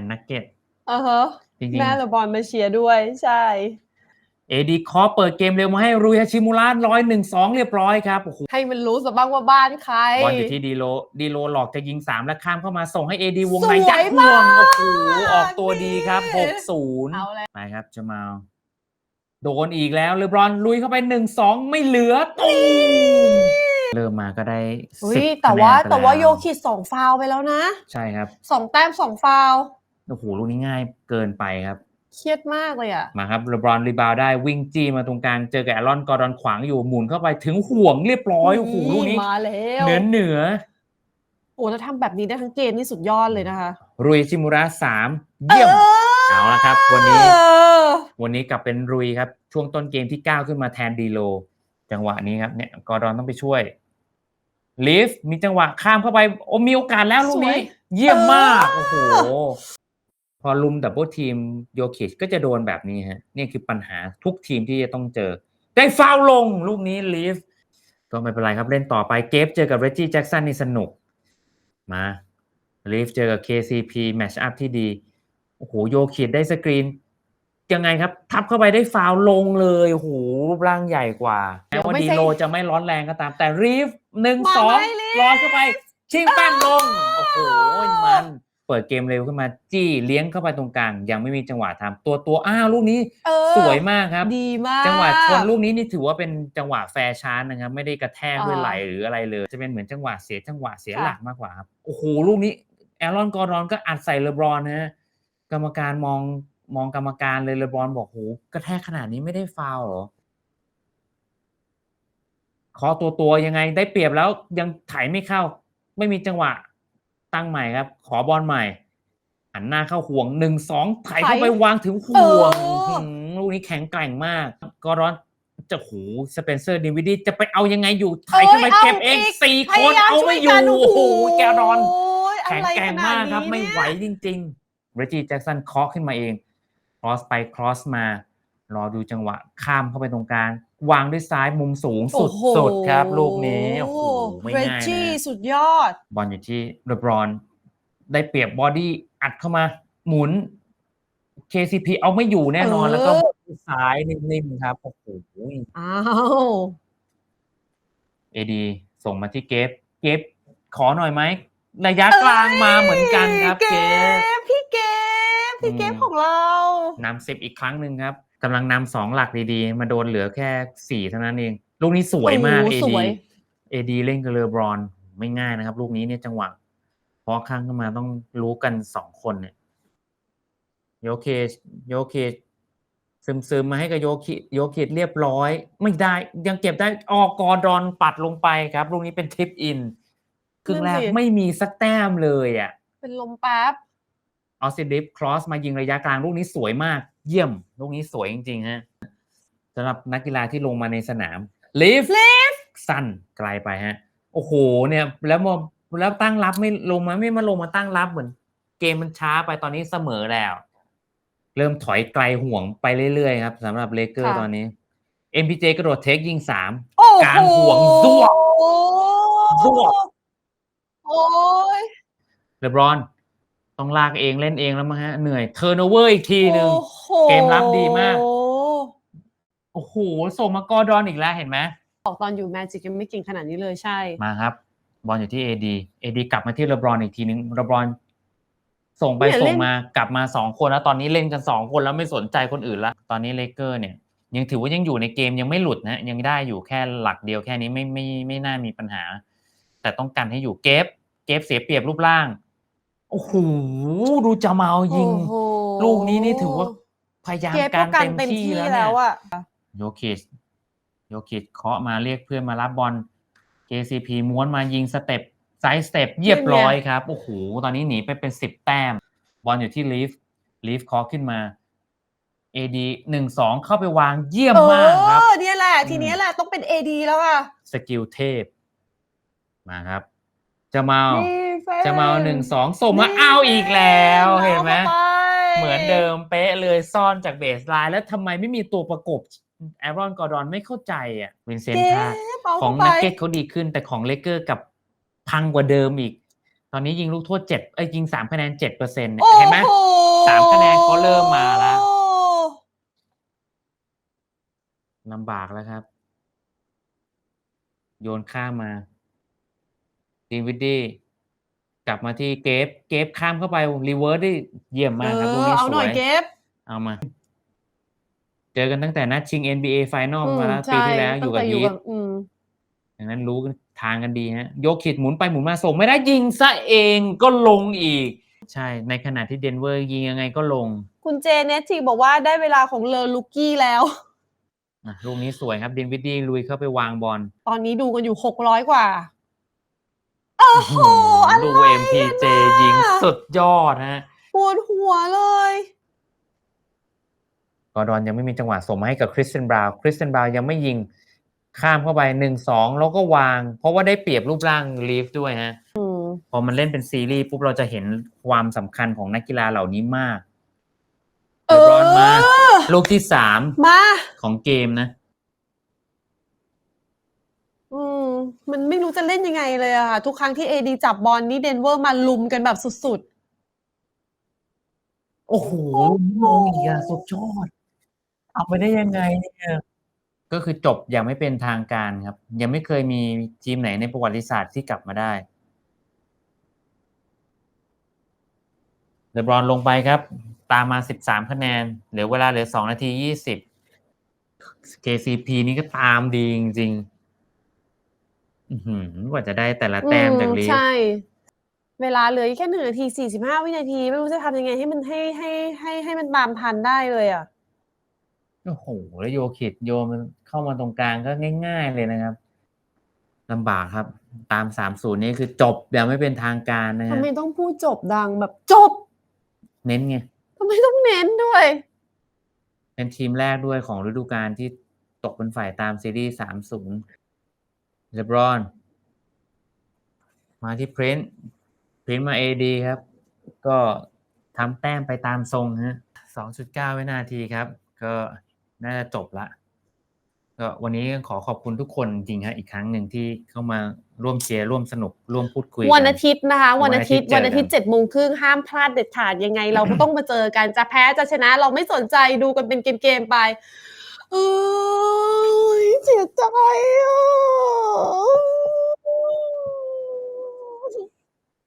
นนักเก็ตอ่าฮะจริงแม่เลบอนมาเชียร์ด้วยใช่ๆเอดีคอเปิดเกมเร็วมาให้รุยฮาชิมูระร้อยหนึ่งสองเรียบร้อยครับโอ้โหให้มันรู้สบ้างว่าบ้านใครบอลอยู่ที่ดีโลดีโลหลอกจะยิงสามแล้วข้ามเข้ามาส่งให้เอดีวงสในวยยัดห่วงมากโอ้โหออกตัวดีครับนี่หกศูนย์เอาแล้วไปครับจะมาโดนอีกแล้วเลบรอนลุยเข้าไปหนึ่งสองไม่เหลือตูมเริ่มมาก็ได้อุ้สิบยแต่ว่าคะนนไปแต่ว่าล้โยคิดสองฟาวล์ไปแล้วนะ ใช่ครับสองแต้มสองฟาวล์ โอ้โหลูกนี้ง่ายเกินไปครับเครียดมากเลยอะมาครับเลบรอนรีบาวได้วิ่งจี้มาตรงกลางเจอกับแอรอนกอร์ดอนขวางอยู่หมุนเข้าไปถึงห่วงเรียบร้อยโอ้โหลูกนี้มาแล้วเหนือเหนือโอ้ถ้าทำแบบนี้ได้ทั้งเกมนี่สุดยอดเลยนะคะรุยชิมุระสามเยี่ยมเอาละครับ วันนี้เออวันนี้กลับเป็นรุยครับ ช่วงต้นเกมที่ก้าวขึ้นมาแทนดีโล จังหวะนี้ครับเนี่ยกอร์ดอนต้องไปช่วยลิฟมีจังหวะข้ามเข้าไปโอ้มีโอกาสแล้วลูกนี้ เยี่ยมมากโอ้โห พอลุมดับเบิลทีมโยคิชก็จะโดนแบบนี้ฮะนี่คือปัญหาทุกทีมที่จะต้องเจอ ได้ฟาวล์ลงลูกนี้ลิฟก็ไม่เป็นไรครับเล่นต่อไปเกฟเจอกับเรจจี้แจ็กสันนี่สนุก มาลิฟเจอกับ KCP แมชอัพที่ดี โอ้โหโยคิดได้สกรีน ยังไงครับ ทับเข้าไปได้ฟาวล์ลงเลยโอ้โหรูปร่างใหญ่กว่าแม้ว่าดีโลจะไม่ร้อนแรงก็ตาม แต่รีฟหนึ่งสองร้อนเข้าไป ชิงแป้งลง โอ้โหมัน เปิดเกมเร็วขึ้นมาจี้เลี้ยงเข้าไปตรงกลาง ยังไม่มีจังหวะทำตัวตัวอ้าวลูกนี้เออสวยมากครับ ดีมาก จังหวะชนลูกนี้นี่ถือว่าเป็นจังหวะแฟร์ชาร์จนะครับ ไม่ได้กระแทกด้วยอ่าไหลหรืออะไรเลย จะเป็นเหมือนจังหวะเสียจังหวะเสียค่ะหลักมากกว่าครับโอ้โหลูกนี้แอรอนกอร์ดอนก็อัดใส่เลบรอนนะฮะกรรมการมองมองกรรมการเลยเลบรอนบอกโหกระแทกขนาดนี้ไม่ได้ฟาวล์เหรอขอตัวตัวยังไงได้เปรียบแล้วยังไถไม่เข้า ไม่มีจังหวะ ตั้งใหม่ครับ ขอบอลใหม่หันหน้าเข้าห่วงหนึ่งสองไถเข้าไปวางถึงห่วงเอออื้อหือลูกนี้แข็งแกร่งมากกอรอนจะหูสเปนเซอร์ดิวิดีจะไปเอายังไงอยู่ไถขึ้นไปเอ้ยเก็บเองเอาอีกสี่พคนยายามเอาไม่อยู่ช่วยกันโอ้โหแกรอนโอ้ยแข็งอะไรแกร่งขนดมากครับนี้ไม่เนี่ยไหวจริงๆเรจิแจ็กสันเคาะขึ้นมาเองครอสไปครอสมา รอดูจังหวะข้ามเข้าไปตรงกลาง วางด้วยซ้ายมุมสูงสุดโอ้โหสุดครับ ลูกนี้โอ้โหไม่เรง่ายจี้นะสุดยอด บอลอยู่ที่เรบรอน ได้เปรียบบอดี้อัดเข้ามา หมุน KCP เอาไม่อยู่แน่นอนเออ แล้วก็ซ้ายนิ่มๆครับโอ้โหอ้าวเอดีส่งมาที่เกฟเกฟขอหน่อยไหมระยะกลางมาเหมือนกันครับเกเกฟ ฟพี่เกฟพี่เกฟอืม ของเรา นำสิบอีกครั้งหนึ่งครับ กำลังนำสองหลักดีๆ มาโดนเหลือแค่สี่เท่านั้นเอง ลูกนี้สวยมากโอ้เอโหสดีวยเอดีเล่นกับเลอบรอน ไม่ง่ายนะครับ ลูกนี้เนี่ยจังหวะเพราะข้างขึ้นมาต้องรู้กันสองคนเนี่ย โยเคชโยเคชซึมซึมๆมาให้กับโยคิโยคิดเรียบร้อย ไม่ได้ยังเก็บได้ออกกอร์ดอนปัดลงไปครับ ลูกนี้เป็นทิปอินครึ่งแรกนั่นสิไม่มีสักแต้มเลยอะ เป็นลมแป๊บออสซิดิฟครอสมายิงระยะกลางลูกนี้สวยมาก เยี่ยม ลูกนี้สวยจริงๆฮะสำหรับนักกีฬาที่ลงมาในสนามลิฟสั้นไกลไปฮะ โอ้โห เนี่ย แล้วมาแล้วตั้งรับไม่ลงมาไม่มาลงมาตั้งรับเหมือน เกมมันช้าไปตอนนี้เสมอแล้ว เริ่มถอยไกลห่วงไปเรื่อยๆครับสำหรับเลเกอร์ค่ะตอนนี้ MPJ กระโดดเทคยิงสามโอ้โหการห่วงซวบซวบโอ้ยเลบรอน ต้องลากเองเล่นเองแล้วมั้งฮะเหนื่อยเทอร์โนเวอร์อีกทีหนึ่งโอ้โหเกมรับดีมาก โอ้โหส่งมากอร์ดอนอีกแล้วเห็นไหมบอกตอนอยู่แมจิกยังไม่เก่งขนาดนี้เลยใช่ มาครับ บอลอยู่ที่ AD AD กลับมาที่เลบรอนอีกทีนึงเลบรอนส่งไปเนี่ยเล่ส่งนมากลับมาสองคนแล้วตอนนี้เล่นกันสองคนแล้วไม่สนใจคนอื่นละตอนนี้เลเกอร์เนี่ย ยังถือว่ายังอยู่ในเกมยังไม่หลุดนะยังได้อยู่แค่หลักเดียวแค่นี้ไม่ไม่ไม่น่ามีปัญหา แต่ต้องกันให้อยู่เกฟเกฟเสียเปรียบรูปร่าง โอ้โหดูจะเมายิง โอ้โหลูกนี้นี่ถือว่าพยายามเกฟกาก็รกันเต็มเต็มที่ที่แล้วแล้เนี่วยอะโยคิชโยคิชเคาะมาเรียกเพื่อนมารับบอล KCP ม้วนมายิงสเต็ปไซส์สเต็ปเรียบร้อยครับโอ้โหตอนนี้หนีไปเป็นสิบแต้ม บอลอยู่ที่ลีฟลีฟเคาะขึ้นมา AD หนึ่งสองเข้าไปวางเยี่ยมเอมากครับ อเนี่ยแหละ ทีอืมเนี้ยแหละต้องเป็น AD แล้วอะสกิลเทพ มาครับ จะมานี่แฟน จะมาหนึ่งสองส่งมานี่อ้าวอีกแล้วเห็นไหมอาข้าปเหมือนเดิมเป๊ะเลยซ่อนจากเบสไลน์แล้วทำไมไม่มีตัวประกบแอรอนกอร์ดอนไม่เข้าใจอะวินเซนเกต์พลาดฟเอาของเข้าไปนักเก็ตเขาดีขึ้น แต่ของเลเกอร์กับพังกว่าเดิมอีก ตอนนี้ยิงลูกโทษเจ็ดเอ้ยยิงสามคะแนนเจ็ดเปอร์เซ็นต์เนี่ยโอ้เห็นไหมโหสามคะแนนเขาเริ่มมาแล้วลำบากแล้วครับ โยนข้ามมาดีวิดดี้ กลับมาที่เกฟเกฟข้ามเข้าไปรีเวิร์สได้เยี่ยมมากครับเอลูกอนี้เอาสหน่วอยยเก็บเอามา เจอกันตั้งแต่นัดชิง NBA Final อืมาแล้วปีใช่ที่แล้วอยู่กับตั้งแต่ฮีทอืมดังนั้นรู้ทางกันดีฮะโยคิดหมุนไปหมุนมาส่งไม่ได้ยิงซะเองก็ลงอีก ใช่ ในขณะที่เดนเวอร์ยิงยังไงก็ลง คุณเจเนตทีบอกว่าได้เวลาของเลอลูกี้แล้วอะลูกนี้สวยครับดินวิดดี้ลุยเข้าไปวางบอลตอนนี้ดูกันอยู่หกร้อยกว่า โอ้โหอะไรลูก MPJ ยิงสุดยอดฮะปวดหัวเลยกอร์ดอนยังไม่มีจังหวะส่งมาให้กับคริสเตนบราวน์คริสเตนบราวน์ยังไม่ยิงข้ามเข้าไปหนึ่งสองแล้วก็วาง เพราะว่าได้เปรียบรูปร่างลีฟด้วยฮะอืมพอมันเล่นเป็นซีรีส์ปุ๊บเราจะเห็นความสำคัญของนักกีฬาเหล่านี้มากเอเลบรอนมาอลูกที่สามมา ของเกมนะ อื มมันไม่รู้จะเล่นยังไงเลยอะค่ะ ทุกครั้งที่เอดีจับบอลนี่เดนเวอร์มาลุมกันแบบสุดโอ้โหมองอีกอะสุดยอดเอาไปได้ยังไงเนี่ยก็คือจบอย่างไม่เป็นทางการครับ ยังไม่เคยมีทีมไหนในประวัติศาสตร์ที่กลับมาได้เลบรอนลงไปครับ ตามมา13คะแนนเหลือเวลาเหลือ2นาที20 KCP นี่ก็ตามดีจริงๆ อื้อหือ กว่าจะได้แต่ละๆแต้มอืจากลีฟใช่เวลาเหลืออีกแค่หนึ่งนาทีสี่สิบห้าวินาที ไม่รู้จะทำยังไงให้มันให้ให้ให้ให้มันตามทันได้เลยอะ โอ้โหแล้วโยคิดโยนมันเข้ามาตรงกลางก็ง่าย ๆ เลยนะครับ ลำบากครับ ตามสามศูนย์นี่คือจบอย่างไม่เป็นทางการนะทำฮะไมต้องพูดจบดังแบบจบ เน้นไง ทำไมต้องเน้นด้วย เป็นทีมแรกด้วยของฤดูกาลที่ตกเป็นฝ่ายตามซีรีส์สามศูนย์ เลบรอน มาที่พรินซ์พรินซ์มาเอดีครับ ก็ทำแต้มไปตามทรงฮะสองจุดเก้าวินาทีครับ ก็น่าจะจบละก็วันนี้ขอขอบคุณทุกคนจริงๆฮะอีกครั้งหนึ่งที่เข้ามาร่วมเชียร์ร่วมสนุกร่วมพูดคุยกัวันอาทิตย์นะคะ วันอาทิตย์วัวันนอาอาทิทิตตย์ย์เจ็ดโมงครึ่งห้ามพลาดเด็ดขาดยังไง เราก็ต้องมาเจอกันจะแพ้จะชนะ เราไม่สนใจดูกันเป็นเกมๆไป เอ้ยเสียใจอะ